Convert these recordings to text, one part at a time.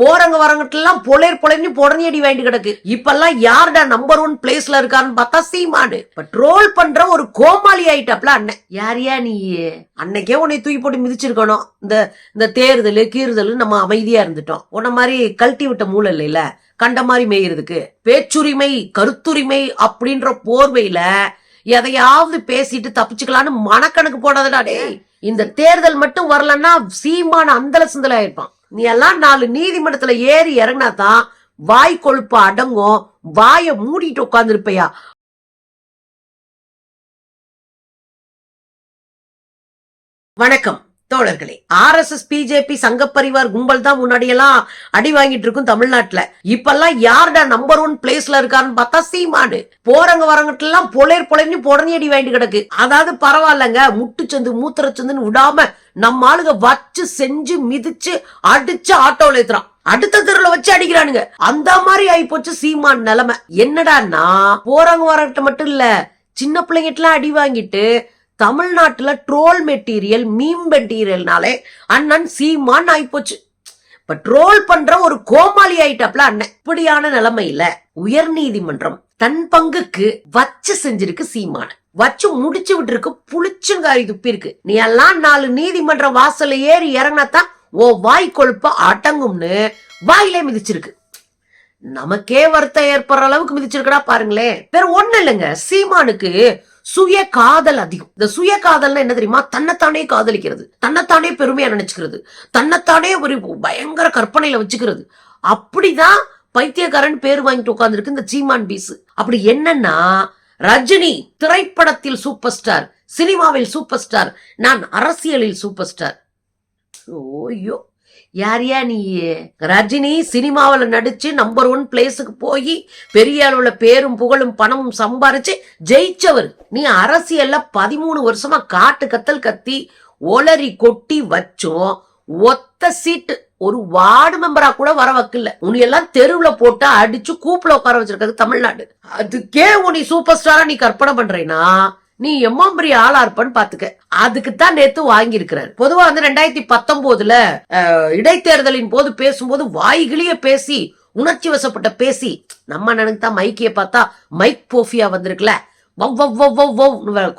போறவங்க வரவங்கிட்ட பொலேர் பொலேர்னு புடனி அடி வாங்கிட்டு கிடக்கு. இப்பெல்லாம் யாருடா நம்பர் ஒன் பிளேஸ்ல இருக்கான்னு பார்த்தா சீமானு. இப்ப ட்ரோல் பண்ற ஒரு கோமாளி ஆயிட்டாப்ல அண்ணன். யாரியா நீ? அன்னைக்கே உன்னை தூக்கி போட்டு மிதிச்சிருக்கணும். இந்த இந்த தேர்தல் கீறுதல் நம்ம அமைதியா இருந்துட்டோம். உன்ன மாதிரி கழட்டி விட்ட மூளை இல்லைல்ல கண்ட மாதிரி மேயிறதுக்கு. பேச்சுரிமை கருத்துரிமை அப்படின்ற போர்வையில எதையாவது பேசிட்டு தப்பிச்சுக்கலான்னு மனக்கணக்கு போடாதடா டேய். இந்த தேர்தல் மட்டும் வரலன்னா சீமான அந்தல சிந்தல ஆயிருப்பான். நீ எல்லாம் நாலு நீதிமன்றத்துல ஏறி இறங்கினா தான் வாய் கொழுப்பு அடங்கும் வாயை மூடிட்டு உட்காந்துருப்பையா வணக்கம். தோழர்களே R S S BJP Sanghparivar கும்பல் தான் முன்னாடியெல்லாம் அடி வாங்கிட்டு இருக்கும் தமிழ்நாட்டுல. இப்பெல்லாம் யாருடா நம்பர் ஒன் பிளேஸ்ல இருக்கான்னு பார்த்தா சீமானு. போறவங்க வரவங்கிட்ட எல்லாம் பொலேர் பொலேர்னு பொடனே அடி வாங்கிட்டு கிடக்கு. அதாவது பரவாயில்லங்க முட்டுச்சந்து மூத்திரச்சந்துன்னு விடாம நம்ம ஆளுங்க வச்சு செஞ்சு மிதிச்சு அடிச்சு ஆட்டோல ஏத்துறான். அடுத்த தெருல வச்சு அடிக்கிறானுங்க. அந்த மாதிரி ஆயிப்போச்சு சீமான் நிலைமை. என்னடான்னா போறவங்க வரவங்கிட்ட மட்டும் இல்ல சின்ன பிள்ளைங்கிட்ட அடி வாங்கிட்டு தமிழ்நாட்டுல ட்ரோல் மெட்டீரியல் மீம் மெட்டீரியல்னாலே அண்ணன் சீமான் ஆயிப்போச்சு. இப்ப ட்ரோல் பண்ற ஒரு கோமாளி ஆயிட்டாப்ல அண்ணன். இப்படியான நிலைமையில உயர் நீதிமன்றம் தன் பங்குக்கு வச்சு செஞ்சிருக்கு சீமான. வச்சு முடிச்சு விட்டுருக்கு புளிச்சுங்காரி துப்பி இருக்கு நீ எல்லாம் நாலு நீதிமன்ற வாசல்ல ஏறி இறங்கினாத்தான் ஓ வாய் கொழுப்ப அடங்கும்னு வாயிலே மிதிச்சிருக்கு. நமக்கே வருத்தம் ஏற்படுற அளவுக்கு மிதிச்சிருக்கடா பாருங்களேன். வேற ஒண்ணு இல்லைங்க. சீமானுக்கு சுய காதல் அதிகம். இந்த சுய காதல்னா என்ன தெரியுமா? தன்னைத்தானே காதலிக்கிறது. தன்னைத்தானே பெருமையா நினைச்சுக்கிறது. தன்னைத்தானே ஒரு பயங்கர கற்பனையில வச்சுக்கிறது. அப்படிதான் பைத்தியக்காரன் பேர் வாங்கிட்டு உட்கார்ந்துருக்கு இந்த சீமான் பீஸ். அப்படி என்னன்னா ரஜினி திரைப்படத்தில் சூப்பர் ஸ்டார் சினிமாவில் சூப்பர் ஸ்டார் நான் அரசியலில் சூப்பர் ஸ்டார். ஓய்யோ யார் யா நீ? ரஜினி சினிமாவில் நடிச்சு நம்பர் ஒன் பிளேஸுக்கு போய் பெரிய அளவுல பேரும் புகழும் பணமும் சம்பாரிச்சு ஜெயிச்சவர். நீ அரசியல்ல பதிமூணு வருஷமா காட்டு கத்தல் கத்தி ஒளரி கொட்டி வச்சோம். ஒத்த சீட்டு. ஒரு வார்டு மெம்பரா கூட வர வைக்கல உனியெல்லாம் தெருவுல போட்டு அடிச்சு கூப்புல உட்கார வச்சிருக்காது தமிழ்நாடு. அதுக்கே உனி சூப்பர் ஸ்டாரா நீ கற்பனை பண்றேன்னா நீ எம்மாம்பரிய ஆளா இருப்பன்னு பாத்துக்க. அதுக்கு தான் நேத்து வாங்கி இருக்கிறாரு பொதுவா வந்து ரெண்டாயிரத்தி பத்தொன்பதுல இடைத்தேர்தலின் போது பேசும்போது வாய்கிளிய பேசி உணர்ச்சி வசப்பட்ட பேசி நம்ம நினைத்தா மைக்கிய பார்த்தா மைக் போஃபியா வந்திருக்குல.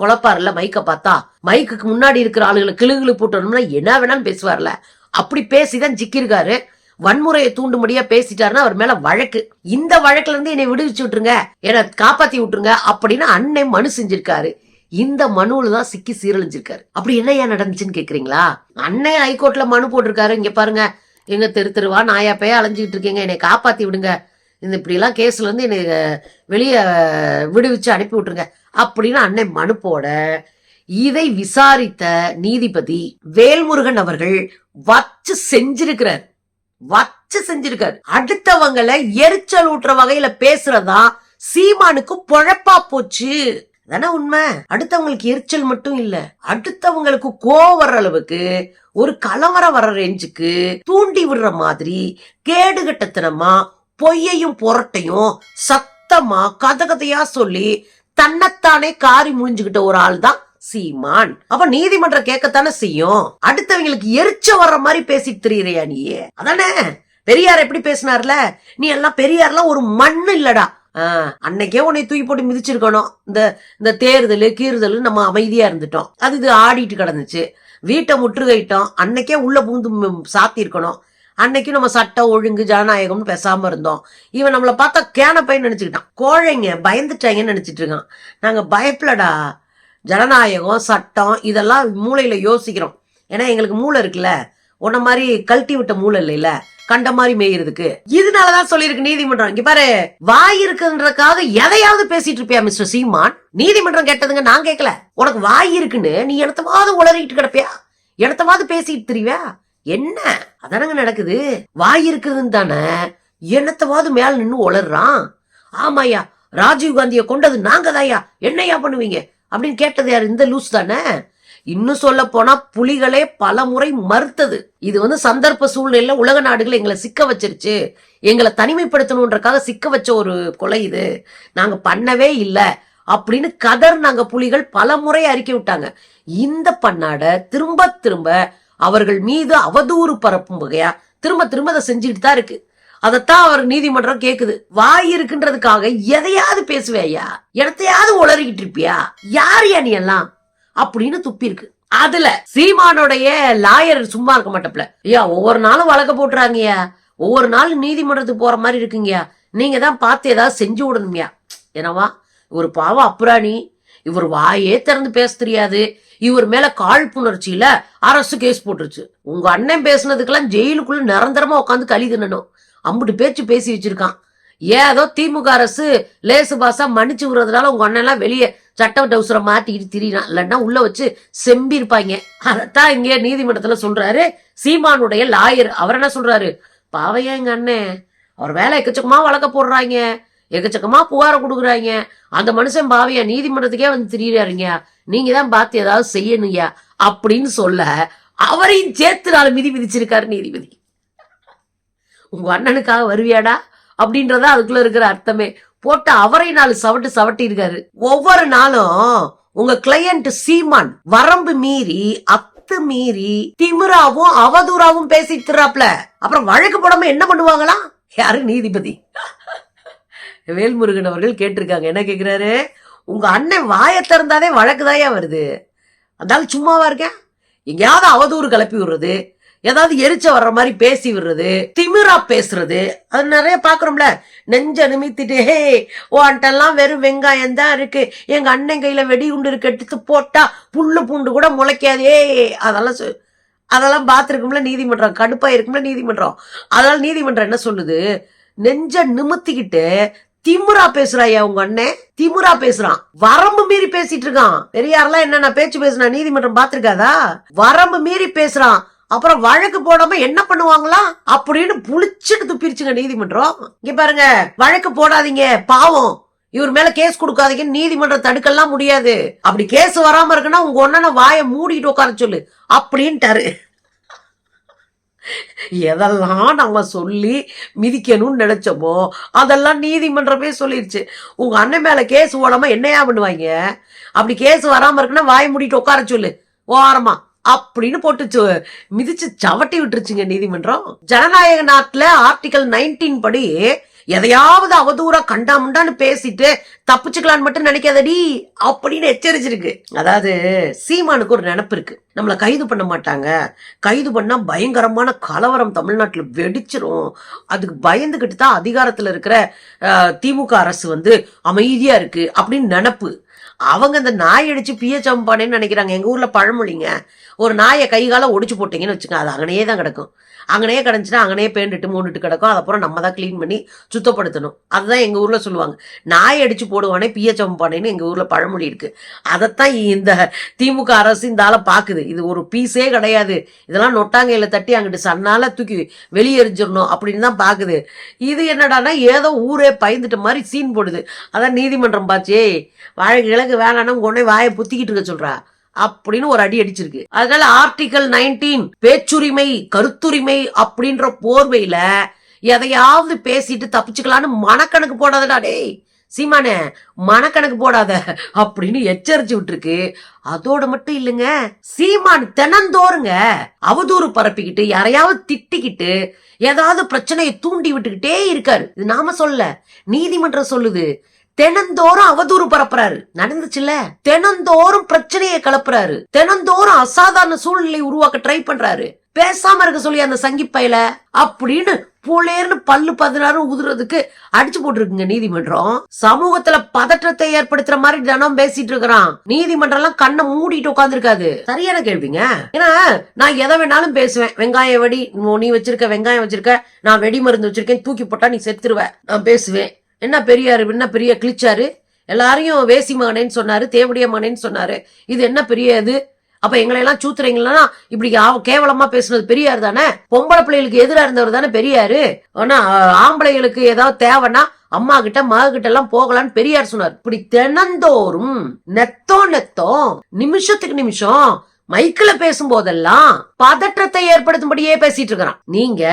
குழப்பாருல மைக்க பார்த்தா. மைக்குக்கு முன்னாடி இருக்கிற ஆளுகளை கிளுகிளு போட்டோம்னா என்ன வேணாலும் பேசுவார்ல. அப்படி பேசிதான் ஜிக்கிருக்காரு. வன்முறையை தூண்டும்படியா பேசிட்டாருன்னா அவர் மேல வழக்கு. இந்த வழக்குல இருந்து என்னை விடுவிச்சு விட்டுருங்க. என்னை காப்பாத்தி விட்டுருங்க அப்படின்னு அண்ணன் மனு செஞ்சிருக்காரு. இந்த மனுவில் தான் சிக்கி சீரழிஞ்சிருக்காரு. அப்படி என்ன ஏன் நடந்துச்சுன்னு கேட்குறீங்களா அன்னை ஹைகோர்ட்ல மனு போட்டிருக்காரு. இங்க பாருங்க. எங்க தெரு தெருவா நாயா பேய அலைஞ்சிக்கிட்டு இருக்கீங்க. என்னை காப்பாத்தி விடுங்க. இந்த இப்படிலாம் எல்லாம் கேஸ்ல இருந்து என்னை வெளியே விடுவிச்சு அனுப்பி விட்டுருங்க. அப்படின்னு அண்ணன் மனு போட இதை விசாரித்த நீதிபதி வேல்முருகன் அவர்கள் வச்சு செஞ்சிருக்கிறார். வச்சு செஞ்சிருக்காரு. அடுத்தவங்களை எரிச்சல் ஊட்டுற வகையில பேசுறதா சீமானுக்கு பொழப்பா போச்சு. தானே உண்மை? அடுத்தவங்களுக்கு எரிச்சல் மட்டும் இல்ல. அடுத்தவங்களுக்கு கோவம் வர்ற அளவுக்கு ஒரு கலவரம் வர ரேஞ்சுக்கு தூண்டி விடுற மாதிரி கேடுகட்டத்தனமா பொய்யையும் புரட்டையும் சத்தமா கதை கதையா சொல்லி தன்னைத்தானே காரி முடிஞ்சுகிட்ட ஒரு ஆள் தான் சீமான். அப்ப நீதிமன்றம் கேட்கத்தானே செய்யும்? அடுத்தவங்களுக்கு எரிச்ச வர்ற மாதிரி பேசிட்டு தெரியறியா நீ அதானே? பெரியார் எப்படி பேசினார்ல? நீ எல்லாம் பெரியார்லாம் ஒரு மண்ணு இல்லடா. அன்னைக்கே உன்னை தூக்கி போட்டு மிதிச்சிருக்கணும். இந்த இந்த தேர்தல் கீறுதல் நம்ம அமைதியா இருந்துட்டோம். அது இது ஆடிட்டு கிடந்துச்சு. வீட்டை முற்றுகையிட்டோம். அன்னைக்கே உள்ள பூந்து சாத்தியிருக்கணும். அன்னைக்கு நம்ம சட்டம் ஒழுங்கு ஜனநாயகம்னு பேசாம இருந்தோம். இவன் நம்மளை பார்த்தா கேனப்பைன்னு நினைச்சுக்கிட்டான். கோழைங்க பயந்துட்டாங்கன்னு நினைச்சிட்டு இருக்கான். நாங்க பயப்பலடா ஜனநாயகம் சட்டம் இதெல்லாம் மூளையில யோசிக்கிறோம். ஏன்னா எங்களுக்கு மூளை இருக்குல்ல. உன்ன மாதிரி கழட்டி விட்ட மூளை இல்லைல்ல. கண்ட மாதிரி மேயிறதுக்கு. இதனாலதான் சொல்லியிருக்கு நீதிமன்றம். இங்க பாரு வாய் இருக்குன்றதுக்காக எதையாவது பேசிட்டு இருப்பியா மிஸ்டர் சீமான்? நீதிமன்றம் கேட்டதுங்க நான் கேட்கல உனக்கு வாய் இருக்குன்னு நீ எனத்தவாவது உளறிட்டு கிடப்பியா? எனத்தவாது பேசிட்டு திரிவியா? என்ன? அதானங்க நடக்குது. வாய் இருக்குதுன்னு தானே என்னத்தவாவது மேல நின்னு உளறான் ஆமாயா ராஜீவ் காந்தியை கொண்டது நாங்க தாயா என்னையா பண்ணுவீங்க? அப்படின்னு கேட்டது யார்? இந்த லூஸ் தானே? இன்னும் சொல்ல போனா புலிகளே பல முறை மறுத்தது. இது வந்து சந்தர்ப்ப சூழ்நிலையில உலக நாடுகள் எங்களை சிக்க வச்சிருச்சு. எங்களை தனிமைப்படுத்தணுன்றக்காக சிக்க வச்ச ஒரு கொலை இது. நாங்க பண்ணவே இல்லை அப்படின்னு கதர் நாங்க புலிகள் பல முறை அறிக்கை விட்டாங்க. இந்த பண்ணாட திரும்ப திரும்ப அவர்கள் மீது அவதூறு பரப்பும் வகையா திரும்ப திரும்ப அதை செஞ்சுட்டு தான் இருக்கு. அதைத்தான் அவர் நீதிமன்றம் கேக்குது. வாய் இருக்குன்றதுக்காக எதையாவது பேசுவேயா இடத்தையாவது உளறிக்கிட்டு இருப்பியா? யார் யா நீ எல்லாம்? அப்படின்னு துப்பிருக்கு அதுல சீமானுடைய லாயர் சும்மா இருக்க மாட்டப்பல ஐயா ஒவ்வொரு நாளும் வழக்க போட்டுறாங்கய்யா. ஒவ்வொரு நாளும் நீதிமன்றத்துக்கு போற மாதிரி இருக்குங்கய்யா. நீங்க தான் பார்த்து ஏதாவது செஞ்சு விடணும்யா. என்னவா? ஒரு பாவம் அப்புராணி இவர் வாயே திறந்து பேச தெரியாது. இவர் மேல காழ்ப்புணர்ச்சியில அரசு கேஸ் போட்டுருச்சு. உங்க அண்ணன் பேசுனதுக்கெல்லாம் ஜெயிலுக்குள்ள நிரந்தரமா உட்காந்து கழி தின்னணும். அம்புட்டு பேச்சு பேசி வச்சிருக்கான். ஏதோ திமுக அரசு லேசு பாசா மன்னிச்சு விடுறதுனால உங்க அண்ணன் எல்லாம் வெளியே சட்ட டவுசரை மாட்டிக்கிட்டு திரியினா இல்லைன்னா உள்ள வச்சு செம்பிருப்பாங்க. அதைத்தான் இங்கே நீதிமன்றத்துல சொல்றாரு. சீமானுடைய லாயர். அவர் என்ன சொல்றாரு? பாவையா எங்க அண்ணன் அவர் வேலை எக்கச்சக்கமா வழக்க போடுறாங்க. எக்கச்சக்கமா புகார கொடுக்குறாங்க. அந்த மனுஷன் பாவையா? நீதிமன்றத்துக்கே வந்து திரியிறாருங்க. நீங்க தான் பார்த்து ஏதாவது செய்யணுங்க. அப்படின்னு சொல்ல அவரையும் சேர்த்து நாலு மிதி மிதிச்சிருக்காரு நீதிபதி. உங்க அண்ணனுக்காக வருவியாடா? அப்படின்றத அதுக்குள்ள இருக்கிற அர்த்தமே. போட்டு அவரை நாள் சவட்டு சவட்டி இருக்காரு ஒவ்வொரு நாளும் உங்க கிளையண்ட் சீமான் வரம்பு மீறி அத்து மீறி திமிராவும் அவதூறாவும் பேசிட்டு திராப்ல அப்புறம் வழக்கு போடாம என்ன பண்ணுவாங்களாம் யாரு நீதிபதி? வேல்முருகன் அவர்கள் கேட்டிருக்காங்க. என்ன கேக்குறாரு? உங்க அண்ணன் வாயை திறந்தாதே வழக்குதாயா வருது. அதனால சும்மாவா இருக்கேன்? எங்கேயாவது அவதூறு கிளப்பி விடுறது. ஏதாவது எரிச்ச வர்ற மாதிரி பேசி விடுறது திமிரா பேசுறது அது நிறைய பாக்குறோம்ல நெஞ்ச நிமித்திட்டு ஹே ஓன்ட்டெல்லாம் வெறும் வெங்காயம் தான் இருக்கு. எங்க அண்ணன் கையில வெடி குண்டு இருக்கு எடுத்து போட்டா புல்லு பூண்டு கூட முளைக்காதே. அதெல்லாம் சொ- அதெல்லாம் பார்த்துருக்கும்ல நீதிமன்றம். கடுப்பா இருக்கும்ல நீதிமன்றம். அதனால நீதிமன்றம் என்ன சொல்லுது? நெஞ்ச நிமித்திக்கிட்டு திமுறா பேசுறாயா உங்க அண்ணன்? திமுறா பேசுறான். வரம்பு மீறி பேசிட்டு இருக்கான். பெரியாரெல்லாம் என்னென்ன பேச்சு பேசுனா நீதிமன்றம் பாத்திருக்காதா? வரம்பு மீறி பேசுறான். அப்புறம் வழக்கு போடாம என்ன பண்ணுவாங்களா? அப்படின்னு புளிச்சுட்டு துப்பிருச்சுங்க நீதிமன்றம். இங்க பாருங்க வழக்கு போடாதீங்க பாவம். இவர் மேல கேஸ் கொடுக்காதீங்கன்னு நீதிமன்றம் தடுக்கலாம் முடியாது. அப்படி கேஸ் வராம இருக்குன்னா உங்க ஒன்னன வாயை மூடிட்டு உட்கார சொல்லு அப்படின்ட்டாரு. எதெல்லாம் நம்ம சொல்லி மிதிக்கணும்னு நினைச்சோமோ அதெல்லாம் நீதிமன்றமே சொல்லிருச்சு. உங்க அண்ணன் மேல கேஸ் ஓடாம என்னையா பண்ணுவாங்க? அப்படி கேஸ் வராம இருக்குன்னா வாய் மூடிட்டு உட்கார சொல்லு ஓரமா அப்படின்னு போட்டு மிதிச்சு சவட்டி விட்டுருச்சுங்க நீதிமன்றம். ஜனநாயக நாட்டுல ஆர்டிகல் 19 படி எதையாவது அவதூறா கண்டாமுண்டான்னு பேசிட்டு தப்பிச்சுக்கலான்னு மட்டும் நினைக்காதடி அப்படின்னு எச்சரிச்சிருக்கு. அதாவது சீமானுக்கு ஒரு நினப்பு இருக்கு. நம்மள கைது பண்ண மாட்டாங்க. கைது பண்ணா பயங்கரமான கலவரம் தமிழ்நாட்டில் வெடிச்சிரும். அதுக்கு பயந்துகிட்டு தான் அதிகாரத்துல இருக்கிற திமுக அரசு வந்து அமைதியா இருக்கு அப்படின்னு நினப்பு. அவங்க இந்த நாய் அடிச்சு பிஎச் சம்பானேன்னு நினைக்கிறாங்க. எங்க ஊர்ல பழமொழிங்க. ஒரு நாயை கை காலை ஒடிச்சு போட்டீங்கன்னு வச்சுக்கோங்க. அது அங்கனே தான் கிடக்கும். அங்கனே கிடந்துச்சுன்னா அங்கனே பேண்டுட்டு மூண்டுட்டு கிடக்கும். அதுக்கப்புறம் நம்ம தான் க்ளீன் பண்ணி சுத்தப்படுத்தணும். அதுதான் எங்க ஊர்ல சொல்லுவாங்க. நாய் அடிச்சு போடுவானே பிஎச் சம்பானேன்னு எங்க ஊர்ல பழமொழி இருக்கு. அதைத்தான் இந்த திமுக அரசு இந்த ஆளை பாக்குது. இது ஒரு பீஸே கிடையாது. இதெல்லாம் நொட்டாங்கையில தட்டி அங்கிட்டு சன்னால தூக்கி வெளியெறிஞ்சிடணும் அப்படின்னு தான் பாக்குது. இது என்னடான்னா ஏதோ ஊரே பயந்துட்ட மாதிரி சீன் போடுது. அதான் நீதிமன்றம் பாச்சே வாழை கிழக்கு வேணாம்னா உடனே வாயை புத்திக்கிட்டு இருக்க சொல்றா. அப்படின்னு ஒரு அடி அடிச்சிருக்கு. அதனால ஆர்டிகல் 19 பேச்சுரிமை கருத்துரிமை அப்படின்ற போர்வையில எதையாவது பேசிட்டு தப்பிச்சுக்கலான்னு மனக்கணக்கு போடாதடா டேய் சீமானே மனக்கணக்கு போடாத அப்படின்னு எச்சரிச்சு விட்டுருக்கு. அதோட மட்டும் இல்லைங்க சீமான் தினந்தோறுங்க அவதூறு பரப்பிக்கிட்டு யாரையாவது திட்டிக்கிட்டு ஏதாவது பிரச்சனையை தூண்டி விட்டுக்கிட்டே இருக்காரு. இது நாம சொல்ல நீதிமன்றம் சொல்லுது. தினந்தோறும் அவதூறு பரப்புறாரு. நடந்துச்சுல்ல? தினந்தோறும் பிரச்சனையை கிளப்புறாரு தினந்தோறும் அசாதாரண சூழ்நிலை உருவாக்க ட்ரை பண்றாரு. பேசாம இருக்க சொல்லி அந்த சங்கிப்பையில அப்படின்னு புலேர்னு பல்லு பதினாறு உதுறதுக்கு அடிச்சு போட்டிருக்குங்க நீதிமன்றம். சமூகத்துல பதற்றத்தை ஏற்படுத்துற மாதிரி தினம் பேசிட்டு இருக்கிறான். நீதிமன்றம் எல்லாம் கண்ணை மூடிட்டு உட்காந்துருக்காது சரியான கேள்விங்க. ஏன்னா நான் எதை வேணாலும் பேசுவேன். வெங்காயம் வெடி நீ வச்சிருக்க வெங்காயம் வச்சிருக்க நான் வெடி மருந்து வச்சிருக்கேன் தூக்கி போட்டா நீ செத்துருவ. நான் பேசுவேன். என்ன பெரியார் என்ன பெரிய கிழிச்சாரு? எல்லாரையும் வேசி மகனேன்னு சொன்னாரு தேவடிய மகனேன்னு சொன்னாரு. இது என்ன பெரிய இது? அப்ப எங்களை எல்லாம் சூத்துறீங்களா? இப்படி கேவலமா பேசுனது பெரியார் தானே? பொம்பளை பிள்ளைகளுக்கு எதிரா இருந்தவர் தானே பெரியாரு? ஆனா ஆம்பளைகளுக்கு ஏதாவது தேவைன்னா அம்மா கிட்ட மக கிட்ட எல்லாம் போகலான்னு பெரியார் சொன்னார். இப்படி தினந்தோறும் நெத்தோ நெத்தோ நிமிஷத்துக்கு நிமிஷம் மைக்கில் பேசும்போதெல்லாம் பதற்றத்தை ஏற்படுத்தும்படியே பேசிட்டு இருக்கிறான். நீங்க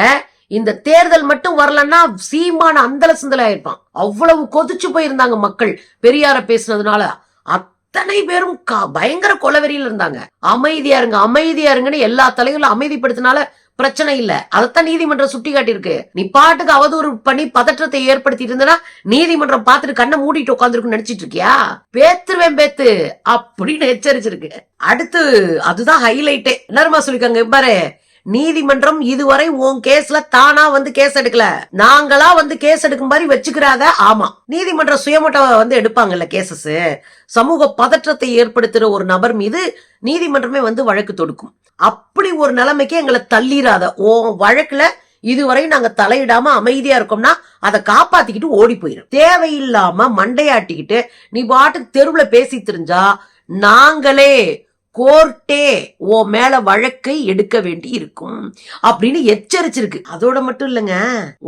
இந்த தேர்தல் மட்டும் வரலன்னா சீமான அந்தல சிந்தல ஆயிருப்பான். அவ்வளவு கொதிச்சு போயிருந்தாங்க மக்கள் பெரியார பேசுனதுனால. அத்தனை பேரும் க- பயங்கர கொலவெறியில இருந்தாங்க. அமைதியா இருங்க அமைதியா இருங்கன்னு எல்லா தலைகளும் அமைதிப்படுத்தினால பிரச்சனை இல்ல. அதைத்தான் நீதிமன்றம் சுட்டி காட்டியிருக்கு நீ பாட்டுக்கு அவதூறு பண்ணி பதற்றத்தை ஏற்படுத்திட்டு இருந்தனா நீதிமன்றம் பார்த்துட்டு கண்ணை மூடிட்டு உட்காந்துருக்கு நினைச்சிட்டு இருக்கியா பேத்துருவேன் பேத்து அப்படின்னு எச்சரிச்சிருக்கு. அடுத்து அதுதான் ஹைலைட்டே எல்லாருமா சொல்லிருக்காங்க பாரு நீதிமன்றம் இதுவரை உன் கேஸ்ல தானா வந்து கேஸ் எடுக்கல. நாங்களா வந்து கேஸ் எடுக்கும் மாதிரி வச்சுக்கிறாத? ஆமா. நீதிமன்ற சுயமட்ட வந்து எடுப்பாங்கல்ல கேசஸ் சமூக பதற்றத்தை ஏற்படுத்துற ஒரு நபர் மீது நீதிமன்றமே வந்து வழக்கு தொடுக்கும். அப்படி ஒரு நிலைமைக்கு எங்களை தள்ளிராத. ஓ வழக்குல இதுவரை நாங்க தலையிடாம அமைதியா இருக்கோம்னா அதை காப்பாத்திக்கிட்டு ஓடி போயிடும் தேவையில்லாம மண்டையாட்டிக்கிட்டு நீ பாட்டுக்கு தெருவுல பேசி தெரிஞ்சா நாங்களே கோர்ட்டே ஓ மேல வழக்கை எடுக்க வேண்டி இருக்கும் அப்படின்னு எச்சரிச்சிருக்கு. அதோட மட்டும் இல்லைங்க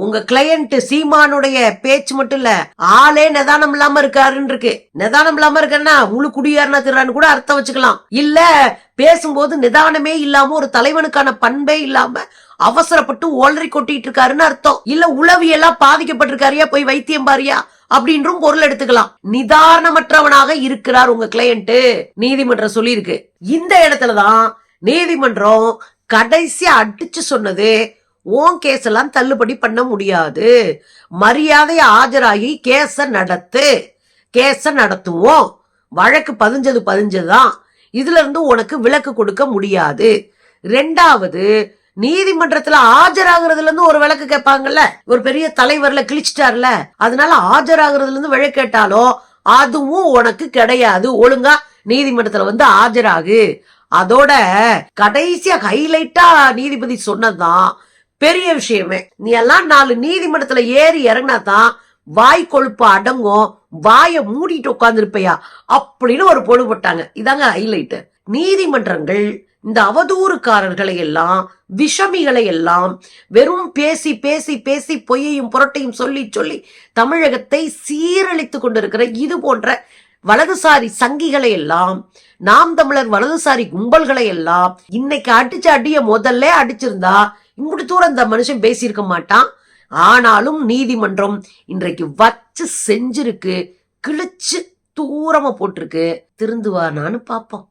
உங்க கிளையண்ட் சீமானுடைய பேச்சு மட்டும் இல்ல ஆளே நிதானம் இல்லாம இருக்காருன்னு இருக்கு நிதானம் இல்லாம இருக்கன்னா முழு குடியாரனா திறான்னு கூட அர்த்தம் வச்சுக்கலாம். இல்ல பேசும்போது நிதானமே இல்லாம ஒரு தலைவனுக்கான பண்பே இல்லாம அவசரப்பட்டு ஓலரி கொட்டிட்டு இருக்காருன்னு அர்த்தம். இல்ல உளவியெல்லாம் பாதிக்கப்பட்டிருக்காரியா போய் வைத்தியம் பாரியா? அப்படின்றும் பொருள் எடுத்துக்கலாம். நிதானமற்றவனாக இருக்கிறார் உங்க கிளையண்ட் நீதிமன்றம் சொல்லியிருக்கு. இந்த இடத்துலதான் நீதிமன்றம் கடைசியா அடிச்சு சொன்னது ஓன் கேஸ் எல்லாம் தள்ளுபடி பண்ண முடியாது. மரியாதையை ஆஜராகி கேஸ நடத்து. கேஸ நடத்துவோம். வழக்கு பதிஞ்சது பதிஞ்சதுதான். இதுல இருந்து உனக்கு விலக்கு கொடுக்க முடியாது. ரெண்டாவது நீதிமன்றத்துல ஆஜராகிறதுல இருந்து ஒரு விளக்கு கேட்பாங்கல்ல? ஒரு பெரிய தலைவர்ல கிழிச்சிட்டார்ல? அதனால ஆஜராகிறதுல இருந்து விளக்கு கேட்டாலும் அதுவும் உனக்கு கிடையாது. ஒழுங்கா நீதிமன்றத்துல வந்து ஆஜராகு. அதோட கடைசியா ஹைலைட்டா நீதிபதி சொன்னதுதான் பெரிய விஷயமே. நீ எல்லாம் நாலு நீதிமன்றத்துல ஏறி இறங்கினாதான் வாய் கொழுப்பு அடங்கும் வாயை மூடிட்டு உட்காந்துருப்பையா அப்படின்னு ஒரு பொழு போட்டாங்க. இதாங்க ஹைலைட் நீதிமன்றங்கள் இந்த அவதூறுக்காரர்களை எல்லாம் விஷமிகளை எல்லாம் வெறும் பேசி பேசி பேசி பொய்யையும் புரட்டையும் சொல்லி சொல்லி தமிழகத்தை சீரழித்து கொண்டிருக்கிற இது போன்ற வலதுசாரி சங்கிகளை எல்லாம் நாம் தமிழர் வலதுசாரி கும்பல்களை எல்லாம் இன்னைக்கு அடிச்ச அடிய முதல்ல அடிச்சிருந்தா இம்புட்டு தூரம் இந்த மனுஷன் பேசியிருக்க மாட்டான். ஆனாலும் நீதிமன்றம் இன்றைக்கு வச்சு செஞ்சிருக்கு கிழிச்சு தூரமா போட்டிருக்கு. திருந்துவானான்னு பாப்போம்